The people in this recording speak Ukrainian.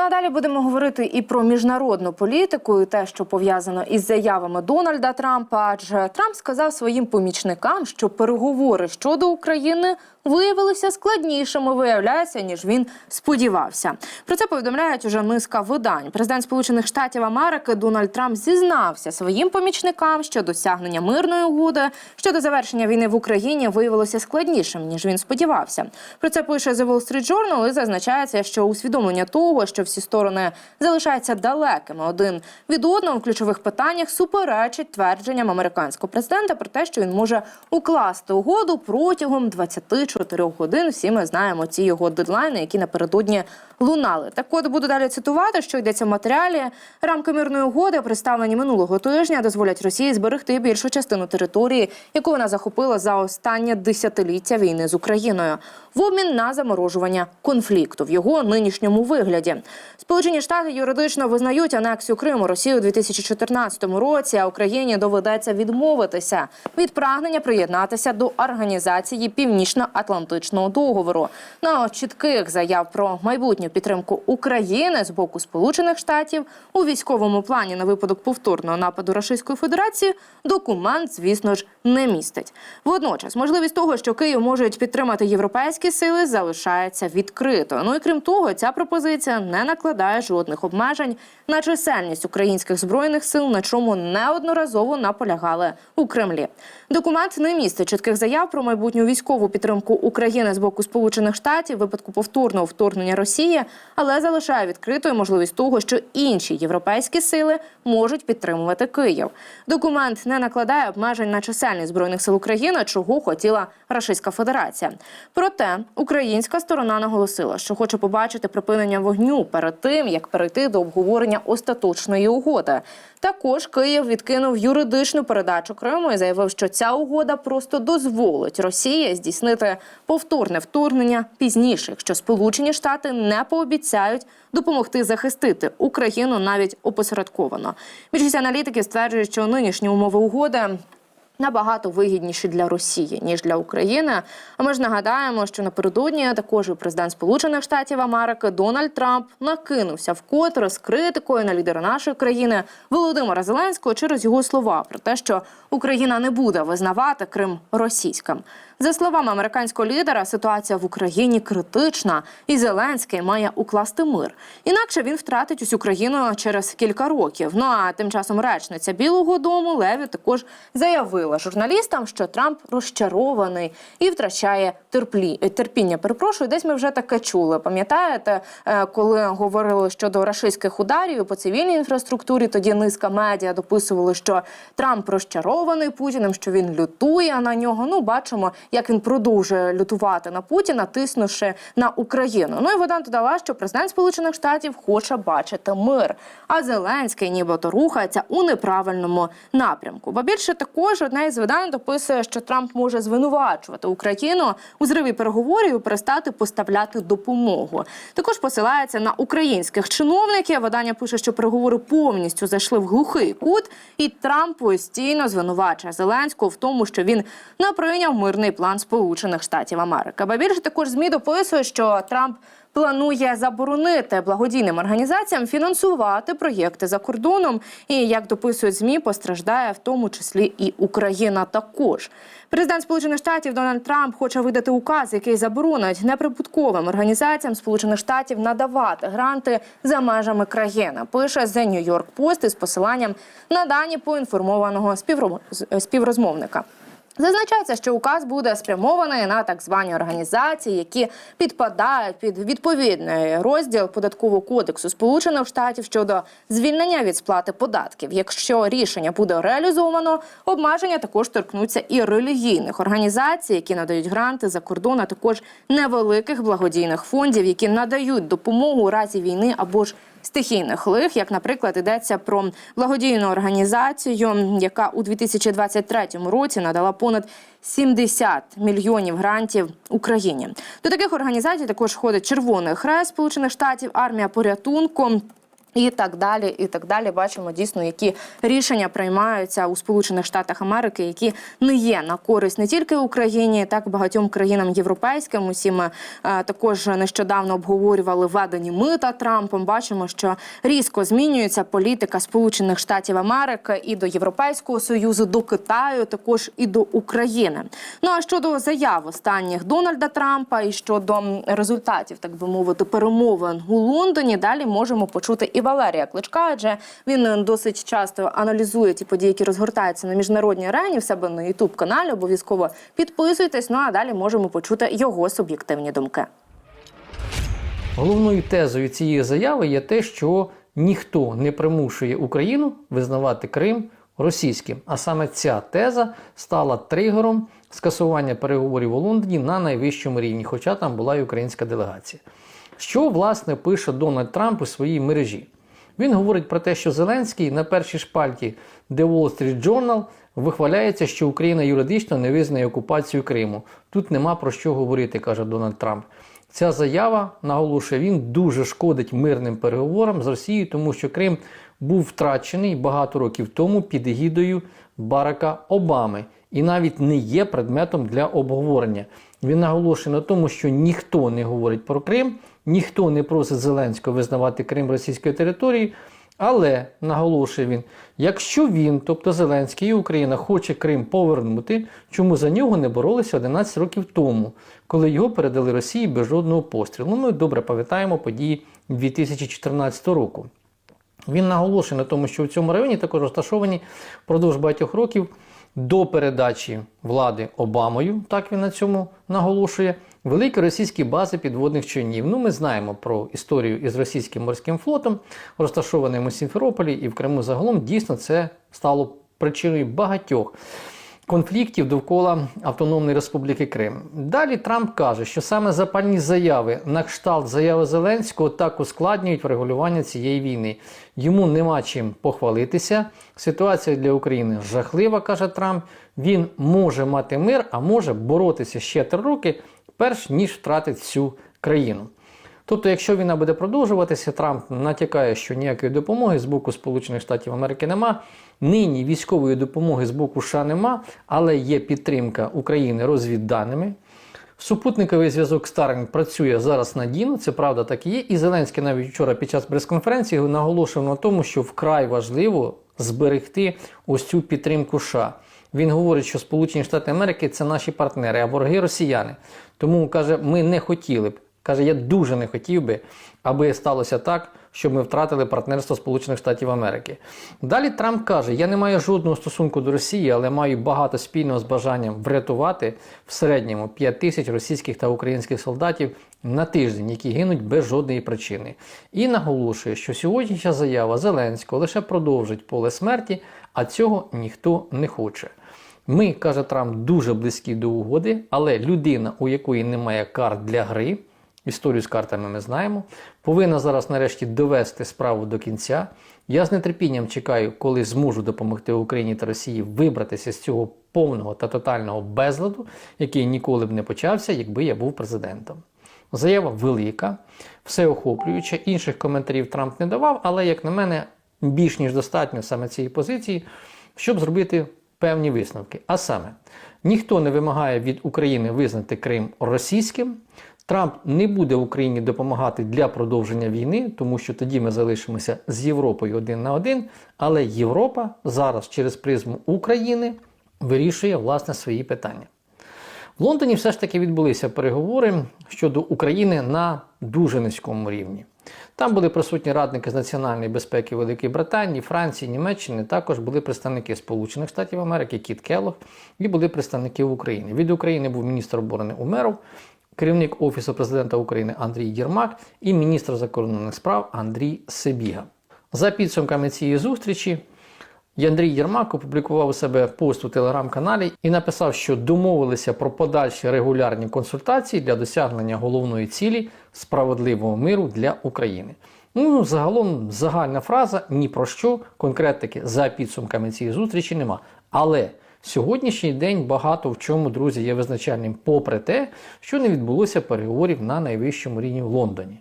Ну а далі будемо говорити і про міжнародну політику, і те, що пов'язано із заявами Дональда Трампа. Адже Трамп сказав своїм помічникам, що переговори щодо України виявилися складнішими, виявляється, ніж він сподівався. Про це повідомляють уже низка видань. Президент Сполучених Штатів Америки Дональд Трамп зізнався своїм помічникам, що досягнення мирної угоди щодо завершення війни в Україні виявилося складнішим ніж він сподівався. Про це пише The Wall Street Journal і зазначається, що усвідомлення того, що всі сторони залишаються далекими один від одного в ключових питаннях, суперечить твердженням американського президента про те, що він може укласти угоду протягом 24 годин. Всі ми знаємо ці його дедлайни, які напередодні лунали. Так от буду далі цитувати, що йдеться в матеріалі. Рамки мирної угоди, представлені минулого тижня, дозволять Росії зберегти більшу частину території, яку вона захопила за останнє десятиліття війни з Україною, в обмін на заморожування конфлікту в його нинішньому вигляді. Сполучені Штати юридично визнають анексію Криму Росії у 2014 році. А Україні доведеться відмовитися від прагнення приєднатися до організації Північно-Атлантичного договору. На чітких заяв про майбутню підтримку України з боку Сполучених Штатів у військовому плані на випадок повторного нападу Російської Федерації документ, звісно ж, не містить. Водночас, можливість того, що Київ можуть підтримати європейські сили, залишається відкритою. Ну і крім того, ця пропозиція не накладає жодних обмежень на чисельність українських збройних сил, на чому неодноразово наполягали у Кремлі. Документ не містить чітких заяв про майбутню військову підтримку України з боку Сполучених Штатів випадку повторного вторгнення Росії, але залишає відкритою можливість того, що інші європейські сили можуть підтримувати Київ. Документ не накладає обмежень на чисельність збройних сил України, чого хотіла Російська Федерація. Проте українська сторона наголосила, що хоче побачити припинення вогню перед тим, як перейти до обговорення остаточної угоди. Також Київ відкинув юридичну передачу Криму і заявив, що ця угода просто дозволить Росії здійснити повторне вторгнення пізніше, якщо Сполучені Штати не пообіцяють допомогти захистити Україну навіть опосередковано. Більшість аналітиків стверджують, що нинішні умови угоди набагато вигідніші для Росії ніж для України. А ми ж нагадаємо, що напередодні також президент Сполучених Штатів Америки Дональд Трамп накинувся вкотре з критикою на лідера нашої країни Володимира Зеленського через його слова про те, що Україна не буде визнавати Крим російським. За словами американського лідера, ситуація в Україні критична, і Зеленський має укласти мир. Інакше він втратить усю країну через кілька років. Ну а тим часом речниця Білого Дому Леві також заявила журналістам, що Трамп розчарований і втрачає терплі... е, терпіння. Перепрошую, десь ми вже таке чули. Пам'ятаєте, е, коли говорили щодо рашистських ударів по цивільній інфраструктурі? Тоді низка медіа дописували, що Трамп розчарований Путіним, що він лютує на нього. Ну, бачимо, як він продовжує лютувати на Путіна, тиснувши на Україну. Ну і вода додала, що президент Сполучених Штатів хоче бачити мир. А Зеленський нібито рухається у неправильному напрямку. Ба більше також одне із видань дописує, що Трамп може звинувачувати Україну у зриві переговорів і перестати поставляти допомогу. Також посилається на українських чиновників. Видання пише, що переговори повністю зайшли в глухий кут, і Трамп постійно звинувачує Зеленського в тому, що він не прийняв мирний план Сполучених Штатів Америки. Ба більше також змі дописує, що Трамп. Планує заборонити благодійним організаціям фінансувати проєкти за кордоном. І як дописують змі, постраждає в тому числі і Україна. Також президент Сполучених Штатів Дональд Трамп хоче видати указ, який заборонить неприбутковим організаціям Сполучених Штатів надавати гранти за межами країни. Пише The New York Post із посиланням на дані поінформованого співроз- співрозмовника. Зазначається, що указ буде спрямований на так звані організації, які підпадають під відповідний розділ податкового кодексу Сполучених Штатів щодо звільнення від сплати податків. Якщо рішення буде реалізовано, обмеження також торкнуться і релігійних організацій, які надають гранти за кордон, а також невеликих благодійних фондів, які надають допомогу у разі війни або ж стихійних лих, як, наприклад, йдеться про благодійну організацію, яка у 2023 році надала понад 70 мільйонів грантів Україні. До таких організацій також входить Червоний Хрест Сполучених Штатів, армія порятунку. І так далі, і так далі. Бачимо дійсно, які рішення приймаються у Сполучених Штатах Америки, які не є на користь не тільки Україні, так і багатьом країнам європейським. Усі ми е, також нещодавно обговорювали введені мита Трампом. Бачимо, що різко змінюється політика Сполучених Штатів Америки і до Європейського союзу, до Китаю, також і до України. Ну а щодо заяв останніх Дональда Трампа і щодо результатів, так би мовити, перемовин у Лондоні, далі можемо почути і Валерія Кличка, адже він е, досить часто аналізує ті події, які розгортаються на міжнародній арені в себе на Ютуб каналі. Обов'язково підписуйтесь. Ну а далі можемо почути його суб'єктивні думки. Головною тезою цієї заяви є те, що ніхто не примушує Україну визнавати Крим російським. А саме ця теза стала тригером скасування переговорів у Лондоні на найвищому рівні, хоча там була і українська делегація. Що власне пише Дональд Трамп у своїй мережі? Він говорить про те, що Зеленський на першій шпальті The Wall Street Journal вихваляється, що Україна юридично не визнає окупацію Криму. Тут нема про що говорити, каже Дональд Трамп. Ця заява, наголошує він, дуже шкодить мирним переговорам з Росією, тому що Крим був втрачений багато років тому під егідою Барака Обами і навіть не є предметом для обговорення. Він наголошує на тому, що ніхто не говорить про Крим, ніхто не просить Зеленського визнавати Крим російською територією. Але наголошує він, якщо він, тобто Зеленський і Україна, хоче Крим повернути, чому за нього не боролися 11 років тому, коли його передали Росії без жодного пострілу. Ну, ми добре пам'ятаємо події 2014 року. Він наголошує на тому, що в цьому районі також розташовані впродовж багатьох років до передачі влади Обамою, так він на цьому наголошує, великі російські бази підводних човнів. Ну, ми знаємо про історію із російським морським флотом, розташованим у Сімферополі і в Криму загалом. Дійсно, це стало причиною багатьох конфліктів довкола Автономної Республіки Крим. Далі Трамп каже, що саме запальні заяви на кшталт заяви Зеленського так ускладнюють врегулювання цієї війни. Йому нема чим похвалитися. Ситуація для України жахлива, каже Трамп. Він може мати мир, а може боротися ще три роки, перш ніж втратить всю країну. Тобто, якщо війна буде продовжуватися, Трамп натякає, що ніякої допомоги з боку Сполучених Штатів Америки нема. Нині військової допомоги з боку США нема, але є підтримка України розвідданими. Супутниковий зв'язок Starlink працює зараз надійно, це правда так і є. І Зеленський навіть вчора під час прес-конференції наголошував на тому, що вкрай важливо зберегти ось цю підтримку США. Він говорить, що Сполучені Штати Америки це наші партнери, а вороги росіяни. Тому каже, ми не хотіли б. Каже, я дуже не хотів би, аби сталося так, щоб ми втратили партнерство Сполучених Штатів Америки. Далі Трамп каже: я не маю жодного стосунку до Росії, але маю багато спільного з бажанням врятувати в середньому 5 тисяч російських та українських солдатів на тиждень, які гинуть без жодної причини. І наголошує, що сьогоднішня заява Зеленського лише продовжить поле смерті, а цього ніхто не хоче. Ми, каже Трамп, дуже близькі до угоди, але людина, у якої немає карт для гри, історію з картами ми знаємо, повинна зараз нарешті довести справу до кінця. Я з нетерпінням чекаю, коли зможу допомогти Україні та Росії вибратися з цього повного та тотального безладу, який ніколи б не почався, якби я був президентом. Заява велика, всеохоплююча. Інших коментарів Трамп не давав, але, як на мене, більш ніж достатньо саме цієї позиції, щоб зробити певні висновки. А саме, ніхто не вимагає від України визнати Крим російським. Трамп не буде Україні допомагати для продовження війни, тому що тоді ми залишимося з Європою один на один. Але Європа зараз через призму України вирішує власне свої питання. В Лондоні все ж таки відбулися переговори щодо України на дуже низькому рівні. Там були присутні радники з національної безпеки Великої Британії, Франції, Німеччини. Також були представники Сполучених Штатів Америки, Кіт Келлог, і були представники України. Від України був міністр оборони Умеров, керівник Офісу президента України Андрій Єрмак і міністр закордонних справ Андрій Себіга. За підсумками цієї зустрічі. Андрій Єрмак опублікував у себе пост у телеграм-каналі і написав, що домовилися про подальші регулярні консультації для досягнення головної цілі справедливого миру для України. Ну, загалом загальна фраза ні про що, конкретики за підсумками цієї зустрічі нема. Але сьогоднішній день багато в чому, друзі, є визначальним, попри те, що не відбулося переговорів на найвищому рівні в Лондоні.